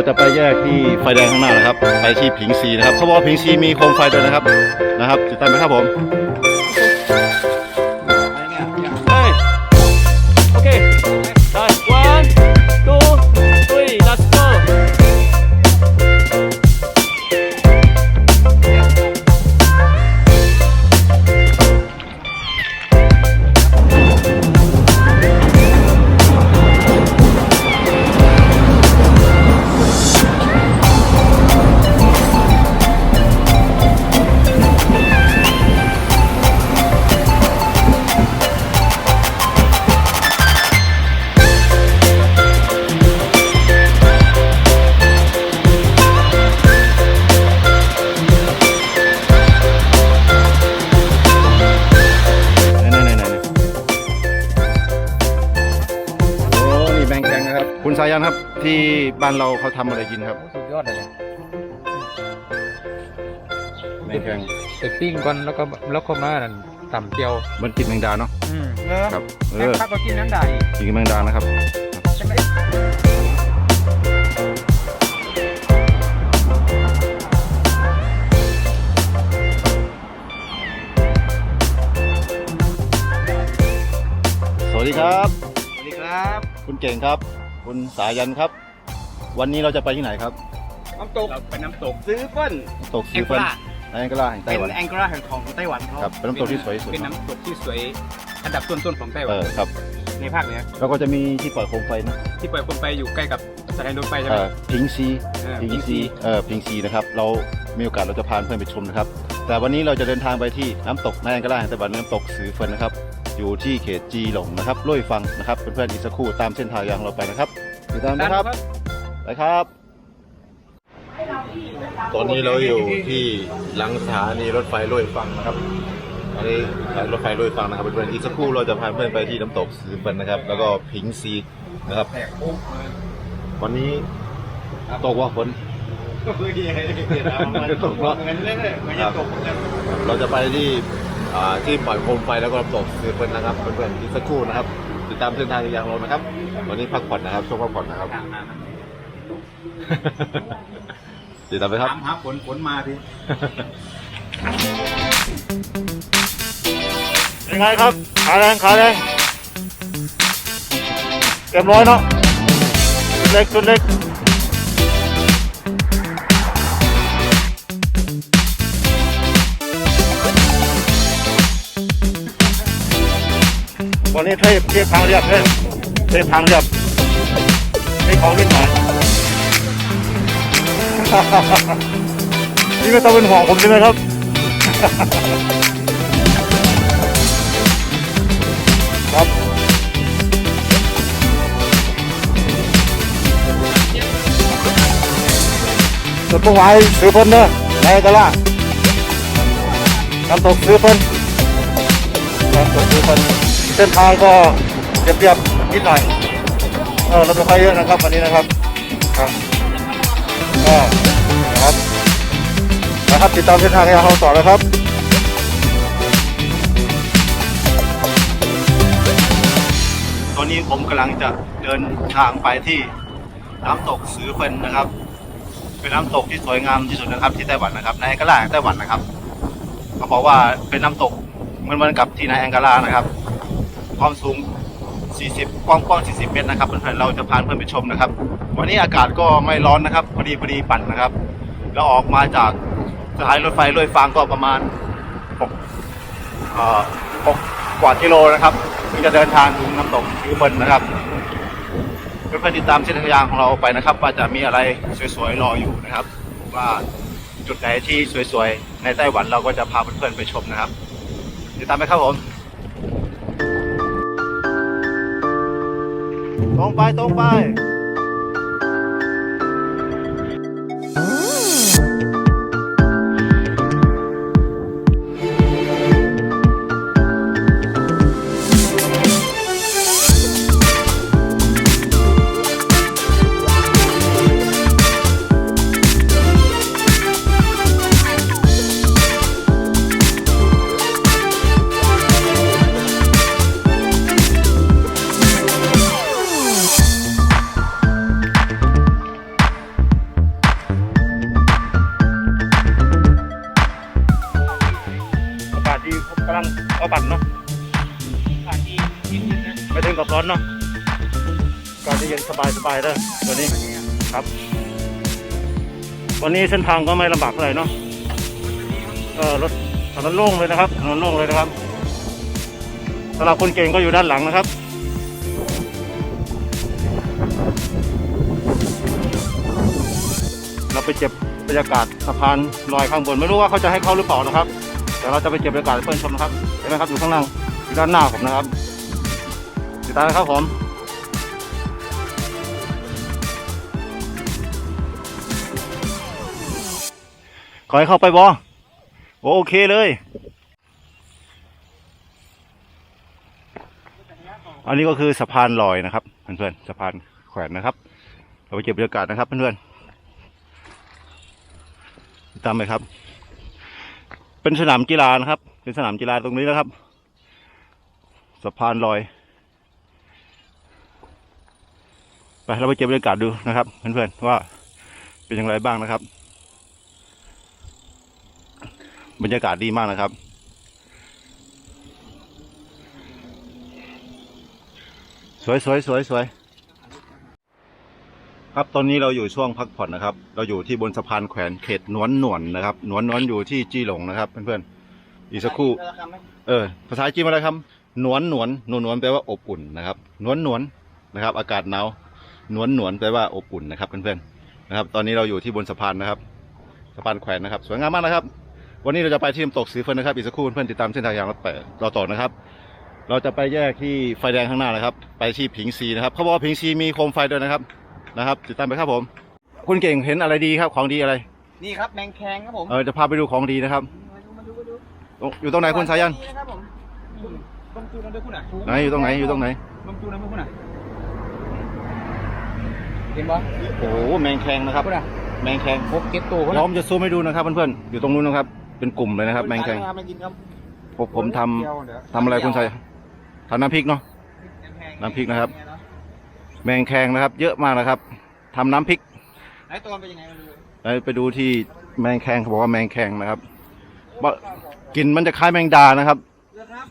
เราจะไปแยกที่ไฟแดงข้างหน้านะครับ ไปที่ผิงซีนะครับเขาบอกว่าผิงซีมีโคมไฟด้วยนะครับนะครับติดตามไปครับผม ที่บ้านเราเขาทำอะไรกินครับสุดยอดเลยนะแบงค์แกงไปปิ้งก่อนแล้วก็แล้วก็มานั่นตำเจียวเหมันกินแมงดาเนาะอืมเออครับเอแม่อพักก็กินน้ำได้กินแมงดานะครับใช่ไหมสวัสดีครับ สวัสดีครับ คุณเก่งครับ คุณสายันครับ วันนี้เราจะไปที่ไหนครับน้ำตกเราไปน้ำตกซื้อเปิ้ลน้ำตกแอซีงเฟิกนลาในแองกลาแห่งไต้เป็นหวันแองกลาแห่งของไต้หวันเขาครับเป็นน้ำตกที่สวยที่สุด เป็นน้ำตกที่สวยอันดับต้นๆของไต้หเอวันอครับ ในภาคเหนือแล้วก็จะมีที่ปล่อยโคมไฟนะที่ปล่อยคนไปอยู่ใกล้กับสถานีรถไฟใช่ไหเอมอพิงซีเออพิงพิงซีซีเออพิงซีนะครับ เรา มีโอกาสเราจะพาเพื่อนไปชมนะครับ แต่วันนี้เราจะเดินทางไปที่น้ำตกในแองกลาแห่งไต้หวันน้ำตกสือเฟินนะครับ อยู่ที่เขตจีหลงนะครับลุยฟังนะครับ เพื่อนๆอีกสักครู่ตามเส้นทางยางเราไปนะครับติดตามนะครับ ไปครับ ตอนนี้เราอยู่ที่หลังสถานีรถไฟลอยฟังนะครับอันนี้รถไฟลอยฟังนะครับเพื่อนๆอีกสักครู่เราจะพาเพื่อนไปที่น้ำตกซือเฟินนะครับ แล้วก็พิงซีนะครับ วันนี้ตกว่าฝนก็คือที่ให้เลยตกเนเรื่อยเราจะไปที่ที่ปล่อยโคมไฟแล้วก็น้ำตกซือเฟินนะครับเพื่อนๆอีกสักครู่นะครับติดตามเส้นทางยางเรานะครับ วันนี้พักผ่อนนะครับช่วงพักผ่อนนะครับ ติดตามไปครับ ถามหาฝนฝนมาดิ ยังไงครับ ขาแรงขาแรงเต็มร้อยเนาะชุดเล็กชุดเล็กวันนี้เทพเทพทางเรียบเทพเทพทางเรียบให้ของนิดหน่อย นี่ไม่ต้องเป็นห่วงผมใช่ไหมครับ ครับจุดมุ่งหมายซื้อเพิ่นเนอะในกะล่าน้ำตกซื้อเพิ่นน้ำตกซื้อเพิ่นเส้นทางก็เรียบๆนิดหน่อย เออเราไม่ค่อยเยอะนะครับวันนี้นะครับ ก็นะครับนะครับติดตามเส้นทางให้เราต่อนะครับตอนนี้ผมกำลังจะเดินทางไปที่น้ำตกสือเฟินนะครับ เป็นน้ำตกที่สวยงามที่สุดนะครับ ที่ไต้หวันนะครับในแองการาไต้หวันนะครับเขาบอกว่าเป็นน้ำตกเหมือนๆกับที่ในแองการานะครับ ความสูง 40 กว้างกว้างๆ40 เมตรนะครับเพื่อนๆเราจะพาเพื่อนไปชมนะครับ วันนี้อากาศก็ไม่ร้อนนะครับพอดีพอดีปั่นนะครับเราออกมาจากสถานีรถไฟลอยฟางก็ประมาณ6เอ่อ6กว่ากิโลนะครับถึงจะเดินทางถึงน้ำตกถือเฟินนะครับเพื่อนๆติดตามเส้นทางของเราไปนะครับ ว่าจะมีอะไรสวยๆรออยู่นะครับ ว่าจุดไหนที่สวยๆในไต้หวันเราก็จะพาเพื่อนๆไปชมนะครับติดตามไปครับผม ตรงไปตรงไป ปั่นเนาะขาดีนิดนึงนะไม่ถึงกับร้อนเนาะอากาศจะเย็นสบายสบายเลยตัวนี้ครับ วันนี้เส้นทางก็ไม่ลำบากเท่าไหร่เนาะเออรถถนนโล่งเลยนะครับถนนโล่งเลยนะครับสำหรับคนเก่งก็อยู่ด้านหลังนะครับเราไปเจ็บบรรยากาศสะพานลอยข้างบน ไม่รู้ว่าเขาจะให้เข้าหรือเปล่านะครับ แต่เราจะไปเก็บบรรยากาศเพื่อนชมนะครับเห็นไหมครับอยู่ข้างล่างอยู่ด้านหน้าผมนะครับติดตามนะครับผมขอให้เข้าไปบอโอเคเลย อันนี้ก็คือสะพานลอยนะครับเพื่อนๆสะพานแขวนนะครับ เราไปเก็บบรรยากาศนะครับเพื่อนๆติดตามไปครับ เป็นสนามกีฬานะครับ เป็นสนามกีฬาตรงนี้นะครับ สะพานลอย ไปเราไปเก็บบรรยากาศดูนะครับเพื่อนๆว่าเป็นอย่างไรบ้างนะครับ บรรยากาศดีมากนะครับสวยสวยสวยสวย ครับตอนนี้เราอยู่ช่วงพักผ่อนนะครับ เราอยู่ที่บนสะพานแขวนเขตนวลหนวนนะครับนวลนวลอยู่ที่จีหลงนะครับ เพื่อนๆอีกสักครู่ เออ ภาษาจีนอะไรครับหนวนหนวนหนวนหนวนแปลว่าอบอุ่นนะครับหนวนหนวนนะครับ อากาศหนาวหนวนหนวนแปลว่าอบอุ่นนะครับเพื่อนๆนะครับ ตอนนี้เราอยู่ที่บนสะพานนะครับ สะพานแขวนนะครับ สวยงามมากนะครับ วันนี้เราจะไปที่น้ำตกสีเฟินนะครับอีกสักครู่เพื่อนๆติดตามเส้นทางอย่างเราไปเราต่อนะครับ เราจะไปแยกที่ไฟแดงข้างหน้านะครับ ไปที่ผิงซีนะครับเขาบอกว่าผิงซีมีโคมไฟด้วยนะครับ นะครับ ติดตามไปครับผม คุณเก่งเห็นอะไรดีครับของดีอะไร นี่ครับแมงแคงครับผมเออจะพาไปดูของดีนะครับ มาดูมาดูมาดูตรงอยู่ตรงไหนคุณสายันนะครับผมลงจูนนั่นด้วยคุณอะไหนอยู่ตรงไหนอยู่ตรงไหนลงจูนนั่นด้วยคุณอะเห็นปะโอ้โหแมงแคงนะครับคุณอะแมงแคงพบเก็ตตัวคุณพร้อมจะซูมให้ดูนะครับเพื่อนๆอยู่ตรงนู้นนะครับ เป็นกลุ่มเลยนะครับ แมงแคงมากินครับผมผมทำทำอะไรคุณชัยทำน้ำพริกเนาะน้ำพริกนะครับ แมงแคงนะครับ เยอะมากนะครับทำน้ำพริกไหนตัวมันเป็นยังไงมาดูไปไปดูที่แมงแคงเขาบอกว่าแมงแคงนะครับว่ากลิ่นมันจะคล้ายแมงดานะครับเลือกครับ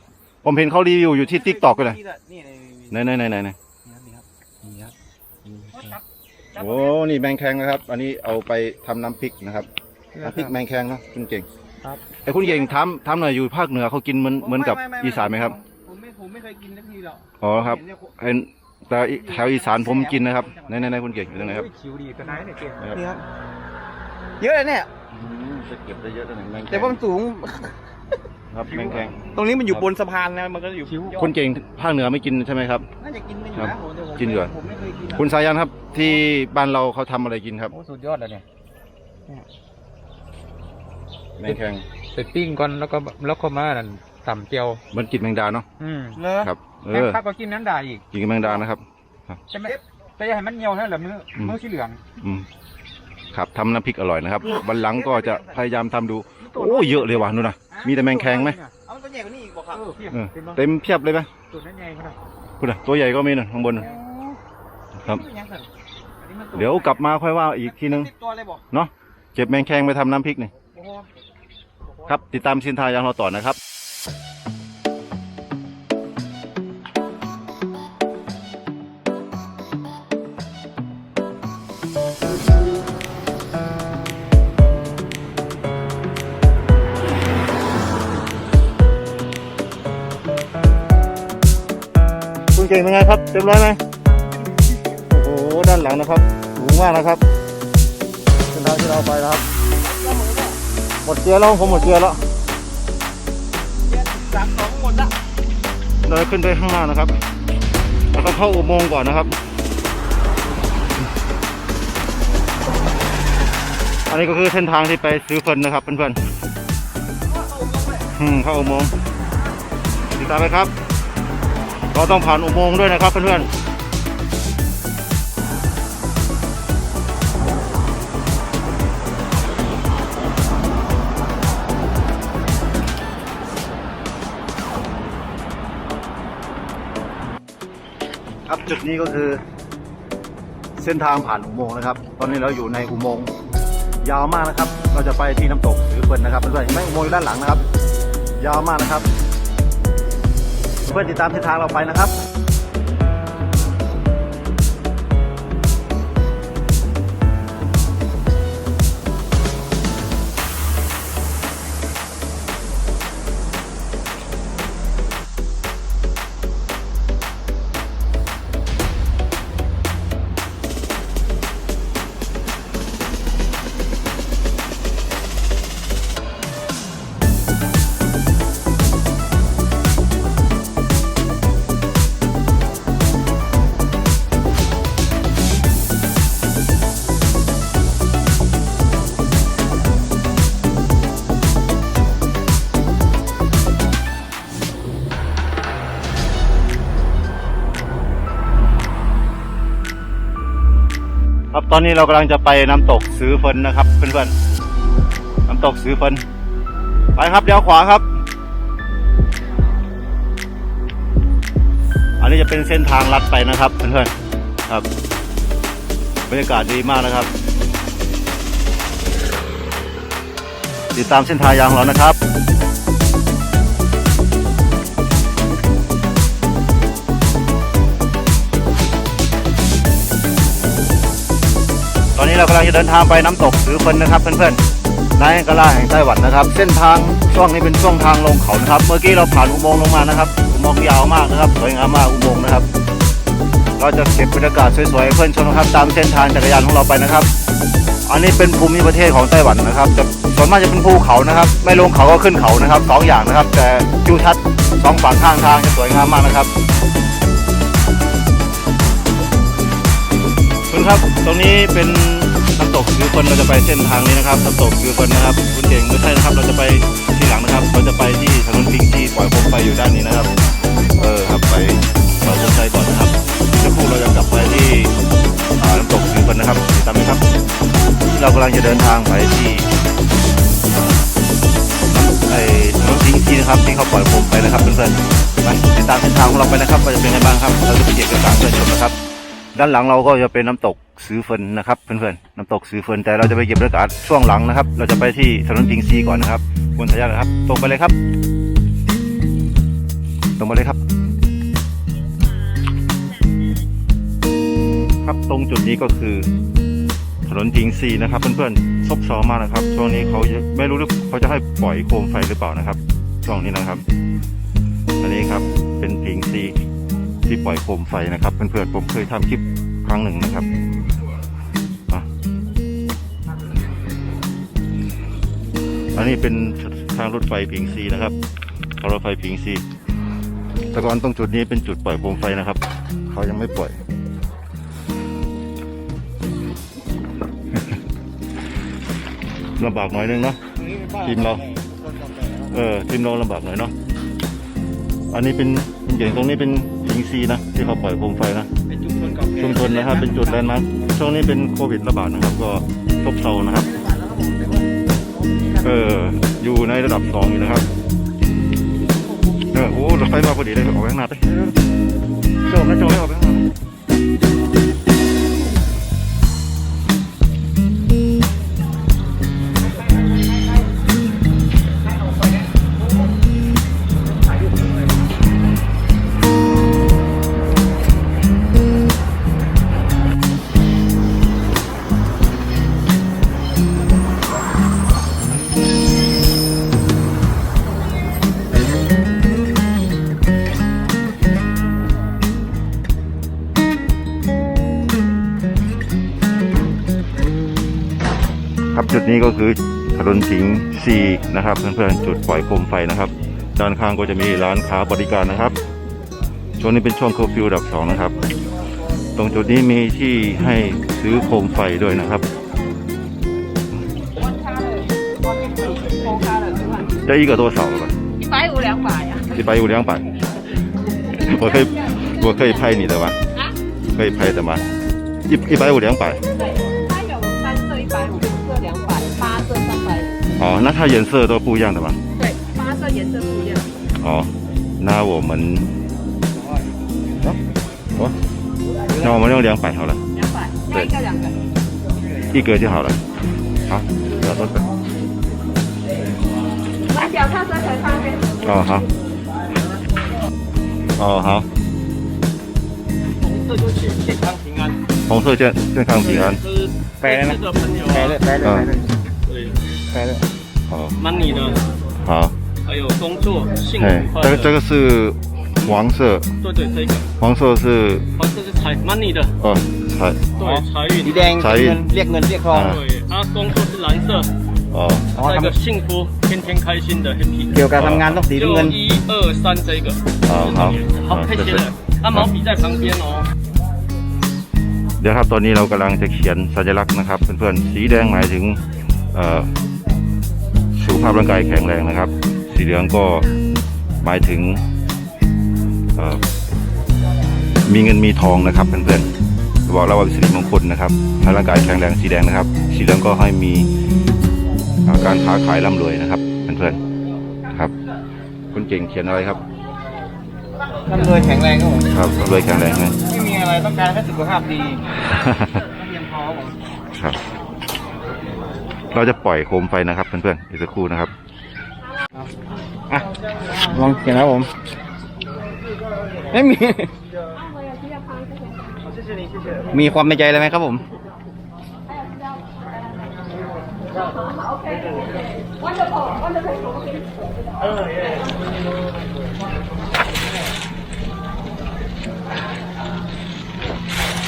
ผมเห็นเขารีวิวอยู่ที่ติ๊กตอกเลยนี่นี่ไหนไหนไหนไหนไหนนี่ครับนี่ครับนี่ครับโอ้นี่แมงแคงนะครับ อันนี้เอาไปทำน้ำพริกนะครับน้ำพริกแมงแคงเนาะคุณเก่งครับไอ้คุณเก่งทำทำหน่อยอยู่ภาคเหนือเขากินเหมือนเหมือนกับอีสานไหมครับผมไม่ผมไม่เคยกินสักทีหรอกอ๋อครับเห็น แต่แถวอีสานผมกินนะครับไหนไหนไหนคุณเก่งอยู่ตรงไหนครับ คิวดีตัวไหนเนี่ยเก่งนะครับ นี่ครับเยอะเลยเนี่ยอืมจะเก็บได้เยอะตัวหนึ่งแมงแคงแต่ว่ามันสูง ครับแมงแคงตรงนี้มันอยู่บนสะพานนะมันก็อยู่คุณเก่งภาคเหนือไม่กินใช่ไหมครับ น่าจะกินกันอยู่ครันะบผมแต่ผมกินอยู่ผมไม่เคยกินอะคุณสายันครับที่บ้านเราเขาทำอะไรกินครับโอ้สุดยอดเลยเนี่ยแมงแคงไปปิ้งก่อนแล้วก็แล้วก็มานั่น ตำเจียวเหมันกินแมงดาเนาะอืมเลอครับเอแม่อข้าก็กินนั้นได้อีกกินกับแมงดานะครับใช่ไหมแต่อย่าให้มันเหนียวเท่านั้นแหละมืออืม มือสีเหลือง อืมครับทำน้ำพริกอร่อยนะครับวันหลังก็จะพยายามทำดูโอ้เยอะเลยว่ะนู่นนะมีแต่แมงแคงไหมเอามันตัวใหญ่กว่านี้อีกบอกครับ เออเพียงเออเป็นบ้างเต็มเพียบเลยไหมตัวนั้นใหญ่ขนาดคุณน่ะตัวใหญ่ก็มีน่ะข้างบนน่ะครับ เดี๋ยวกลับมาค่อยว่าอีกทีนึงสิบตัวเลยบอกเนาะเก็บแมงแคงไปทำน้ำพริกนี่ โอ้โห ครับ ติดตามสินทายางเราต่อนะครับ เก่งเป็นไงครับเต็มร้อยไหมโอ้โหด้านหลังนะครับสูงมากนะครับเส้นทางที่เราไปนะครับหมดเกียร์แล้วผมหมดเกียร์แล้วสามสองหมดละเราขึ้นไปข้างหน้านะครับแล้วก็เข้าอุโมงค์ก่อนนะครับ อันนี้ก็คือเส้นทางที่ไปซื้อเฟิร์นนะครับเพื่อนๆอืมเข้าอุโมงค์ติดตามไหมครับ เราต้องผ่านอุโมงค์ด้วยนะครับเพื่อนๆครับจุดนี้ก็คือเส้นทางผ่านอุโมงค์นะครับ ตอนนี้เราอยู่ในอุโมงค์ยาวมากนะครับ เราจะไปที่น้ำตกหรือเฟิร์นนะครับเพื่อนๆเห็นไหมอุโมงค์อยู่ด้านหลังนะครับ ยาวมากนะครับ เพื่อติดตามทิศทางเราไปนะครับ ครับตอนนี้เรากำลังจะไปน้ำตกซื้อเฟินนะครับเพื่อนๆน้ำตกซื้อเฟินไปครับเดี๋ยวขวาครับ อันนี้จะเป็นเส้นทางลัดไปนะครับเพื่อนๆครับบรรยากาศดีมากนะครับ ติดตามเส้นทางยางของเรานะครับ เรากำลังจะเดินทางไปน้ำตกซื้อเฟินนะครับเพื่อนๆในกะลาแห่งไต้หวันนะครับ เส้นทางช่วงนี้เป็นช่วงทางลงเขานะครับ เมื่อกี้เราผ่านอุโมงค์ลงมานะครับอุโมงค์ยาวมากนะครับสวยงามมากอุโมงค์นะครับ เราจะเก็บบรรยากาศสวยๆให้เพื่อนชมนะครับ ตามเส้นทางจักรยานของเราไปนะครับ อันนี้เป็นภูมิประเทศของไต้หวันนะครับจะส่วนมากจะเป็นภูเขานะครับ ไม่ลงเขาก็ขึ้นเขานะครับสองอย่างนะครับ แต่ทิวทัศน์สองฝั่งข้างทางจะสวยงามมากนะครับคุณครับ ตรงนี้เป็น น้ำตกคือคนเราจะไปเส้นทางนี้นะครับน้ำตกคือคนนะครับ คุณเก่งไม่ใช่นะครับ เราจะไปที่หลังนะครับ เราจะไปที่ถนนพิงซีปล่อยโคมไฟอยู่ด้านนี้นะครับ เออครับไปปล่อยโคมไฟก่อนนะครับเดี๋ยวพวกเราจะกลับไปที่น้ำตกคือคนนะครับติดตามไหมครับ เรากำลังจะเดินทางไปที่ไอ้ถนนพิงซีนะครับที่เขาปล่อยโคมไฟนะครับเพื่อนๆไปติดตามเส้นทางของเราไปนะครับว่าจะเป็นยังไงบ้างครับ เราจะไปเก็บบรรยากาศเพื่อนชมนะครับ ด้านหลังเราก็จะเป็นน้ำตก ซื้อเฟินนะครับเพื่อนๆน้ำตกซื้อเฟินแต่เราจะไปเก็บบรรยากาศช่วงหลังนะครับ เราจะไปที่ถนนพิงซีก่อนนะครับคุณทายาทนะครับตรงไปเลยครับ ตรงไปเลยครับ ครับตรงจุดนี้ก็คือ ถนนพิงซีนะครับเพื่อนๆซบเซามากนะครับ ช่วงนี้เขาไม่รู้หรือเขาจะให้ปล่อยโคมไฟหรือเปล่านะครับ ช่วงนี้นะครับ อันนี้ครับเป็นพิงซีที่ปล่อยโคมไฟนะครับเพื่อนๆผมเคยทำคลิปครั้งหนึ่งนะครับ อันนี้เป็นทางรถไฟพิงซีนะครับทางรถไฟพิงซีแต่ก่อนตรงจุดนี้เป็นจุดปล่อยโคมไฟนะครับ เขายังไม่ปล่อย ลำบากหน่อยนึงเนาะทีมเรา เออทีมเราลำบากหน่อยเนาะอันนี้เป็นเป็นอย่างตรงนี้เป็นพิงซีนะที่เขาปล่อยโคมไฟนะเป็นชุมชนเก่าแก่ชุมชนนะครับเป็นจุดแลนด์มาร์คช่วงนี้เป็นโควิดระบาดนะครับ ก็ซบเซานะครับ เออ อยู่ในระดับสองอยู่นะครับ เออโอ้รถไฟมาพอดีเลยออกไปข้างหน้าไปโจมนะโจมไม่ออกไปข้างหน้านี้ก็คือถนนสิงห์ซีนะครับ เพื่อนๆจุดปล่อยโคมไฟนะครับ ด้านข้างก็จะมีร้านค้าบริการนะครับ ช่วงนี้เป็นช่วงเคอร์ฟิวดับสองนะครับ ตรงจุดนี้มีที่ให้ซื้อโคมไฟด้วยนะครับ 这一个多少了吧？一百五两把呀。一百五两百。我可以，我可以拍你的吗？啊？可以拍的吗？一一百五两百。 哦，那它颜色都不一样的吗？对，八色颜色不一样。哦，那我们，哦，哦，那我们用两百好了。两百，对，一个两个，一个就好了。好，要多少？买脚踏车才方便。哦好。哦好。红色就是健康平安。红色健健康平安。白的，白的，白的，白的。个朋友 แปลเลย 啊， แปลเลยแปลเลย 对， แปลเลย 好 money 的，好，还有工作幸哎福，快乐。这个这个是黄色，对对，这个黄色是黄色是财 money 的，哦财对财 สี 运。 แดง สาย เงินเรียกเงินเรียกทอง อ่า 对，啊，工作是蓝色，哦อ๋อ 那 ทำ 个幸福，天天开心的 happy。 เกี่ยวกับทำงานต้องสี 就 น้ำเงิน 一二三这个，好好好好，太谢谢谢了。。啊，毛笔在旁边哦。 เดี๋ยวครับตอนนี้เรากำลังจะเขียนสัญลักษณ์นะครับเพื่อนๆสีแดงหมายถึงเอ่อสุข ภาพร่างกายแข็งแรงนะครับ สีเหลืองก็หมายถึงเอ่อมีเงินมีทองนะครับเพื่อนๆบอกแล้วว่าเป็นสิริมงคลนะครับให้ร่างกายแข็งแรงสีแดงนะครับ สีเหลืองก็ให้มีเอ่อการค้าขายร่ำรวยนะครับเพื่อนๆครับคุณเก่งเขียนอะไรครับร่ำรวยแข็งแรงครับผมครับร่ำรวยแข็งแรงนะไม่มีอะไรต้องการแค่สุขภาพดีเพียงพอครับผมครับ เราจะปล่อยโคมไฟนะครับเพื่อนๆอีกสักครู่นะครับอะลองเขียนครับผมไม่มี มีความในใจอะไรไหมครับผม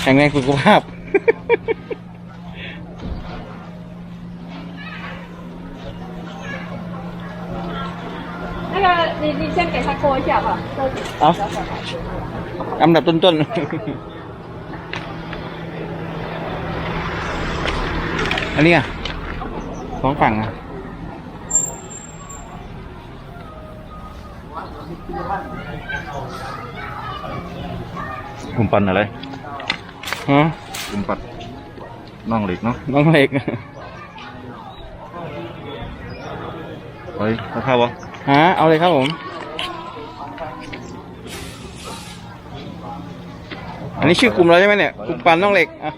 แข็งแรงสุขภาพ 你你先给他过一下吧，多几好小小孩子。Em đập tuân tuân Anh đi à Có à? Umpan ở đây. Umpan Nong liệt nó. Nong liệt. Ôi, có thao? ฮะคุมปัดน่องเหล็กเนาะน้องเล็กเฮ้ยถ้าเข้าวะฮะเอาเลยครับผมอันนี้ชื่อกลุ่มเราใช่ไหมเนี่ยกลุ่มปันน้องเหล็กอะ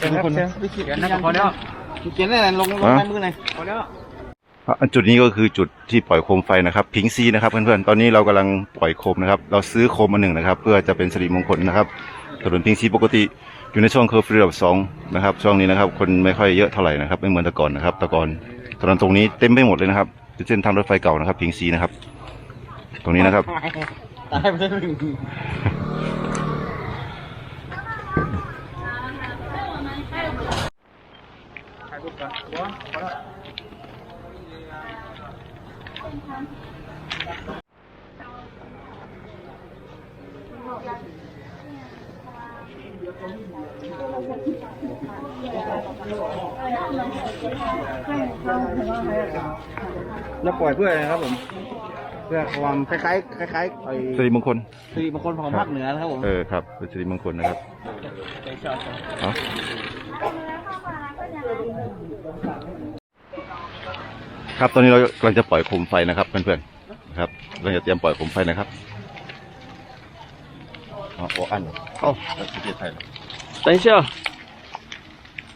เป็นคนเขียนนะพอแล้วเขียนได้เลยลงลงในมือหน่อยพอแล้วจุดนี้ก็คือจุดที่ปล่อยโคมไฟนะครับ พิงซีนะครับเพื่อนๆตอนนี้เรากำลังปล่อยโคมนะครับ เราซื้อโคมมาหนึ่งนะครับ เพื่อจะเป็นสิริมงคลนะครับถนนพิงซีปกติอยู่ในช่วงเคอร์ฟิวระดับสองนะครับช่วงนี้นะครับ คนไม่ค่อยเยอะเท่าไหร่นะครับ ไม่เหมือนแต่ก่อนนะครับแต่ก่อนถนนตรงนี้เต็มไปหมดเลยนะครับ เป็นเส้นทางรถไฟเก่านะครับ พิงซีนะครับ ตรงนี้นะครับ ตายไปได้หนึ่ง แล้วปล่อยเพื่ออะไรนะครับผม เพื่อความคล้ายๆคล้ายๆไอ้ สิริมงคล สิริมงคลของภาคเหนือนะครับผม เออครับเป็นสิริมงคลนะครับเอาครับตอนนี้เรากำลังจะปล่อยโคมไฟนะครับเพื่อนๆนะครับเราจะเตรียมปล่อยโคมไฟนะครับอ๋อโอ้อันเอ้าประเทศไทยเหรอ 等一下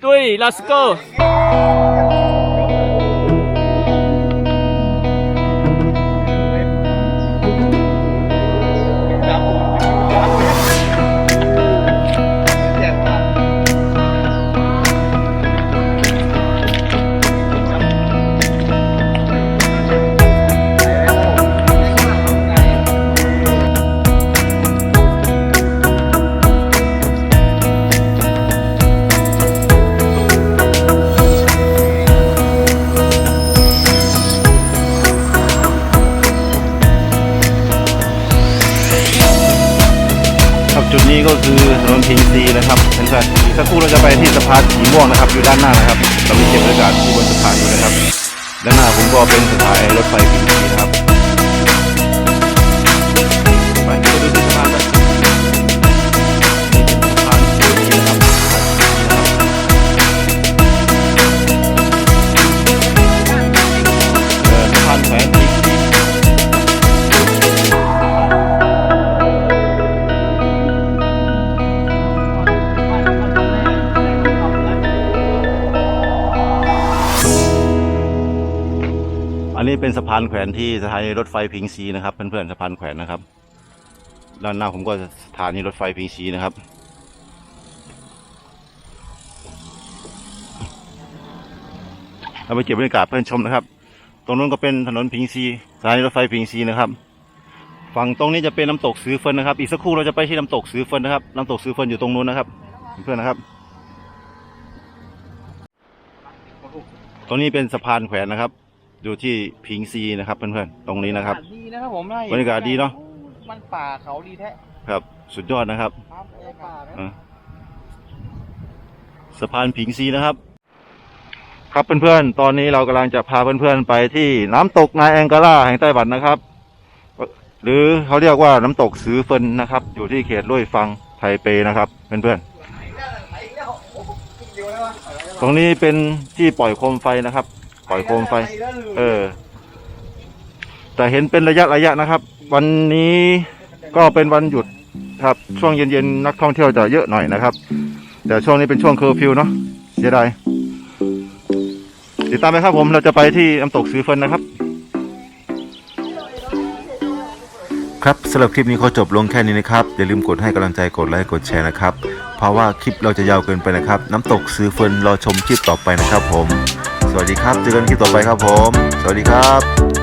Three, let's go! สักครู่เราจะไปที่สะพานสีม่วงนะครับ อยู่ด้านหน้านะครับเรามีเก็บบรรยากาศที่บนสะพานอยู่นะครับ ด้านหน้าผมก็เป็นสถานีรถไฟฟรีนะครับ นี้เป็นสะพานแขวนที่สถานีรถไฟพิงซีนะครับเพื่อนๆสะพานแขวนนะครับด้านหน้าผมก็สถานีรถไฟพิงซีนะครับ เราไปเก็บบรรยากาศเพื่อนชมนะครับ ตรงนู้นก็เป็นถนนพิงซีสถานีรถไฟพิงซีนะครับฝั่งตรงนี้จะเป็นน้ำตกซื้อเฟินนะครับ อีกสักครู่เราจะไปที่น้ำตกซื้อเฟินนะครับน้ำตกซื้อเฟินอยู่ตรงนู้นนะครับ เพื่อนๆนะครับ ตรงนี้เป็นสะพานแขวนนะครับ อยู่ที่พิงซีนะครับเพื่อนๆตรงนี้นะครับ ดีนะครับผมได้บรรยากาศดีเนอะมันป่าเขาดีแท้ครับ สุดยอดนะครับครับบรรยากาศนะอะสะพานผิงซีนะครับ ครับเพื่อนๆ ตอนนี้เรากำลังจะพาเพื่อนๆไปที่น้ำตกนายแองการ่าแห่งไต้หวันนะครับ หรือเขาเรียกว่าน้ำตกซือเฟินนะครับ อยู่ที่เขตลุยฟังไทเปนะครับ เพื่อนๆ ตรงนี้เป็นที่ปล่อยโคมไฟนะครับ ปล่อยโคมไฟ เออ แต่เห็นเป็นระยะระยะนะครับ วันนี้ก็เป็นวันหยุดครับ ช่วงเย็นๆนักท่องเที่ยวจะเยอะหน่อยนะครับ แต่ช่วงนี้เป็นช่วงเคอร์ฟิวเนาะเสียดายติดตามไหมครับผมเราจะไปที่น้ำตกซื้อเฟินนะครับ ครับสำหรับคลิปนี้ขอจบลงแค่นี้นะครับ อย่าลืมกดให้กำลังใจกดไลค์กดแชร์นะครับ เพราะว่าคลิปเราจะยาวเกินไปนะครับ น้ำตกซื้อเฟินรอชมคลิปต่อไปนะครับผม สวัสดีครับ เจอกันคลิปต่อไปครับผม สวัสดีครับ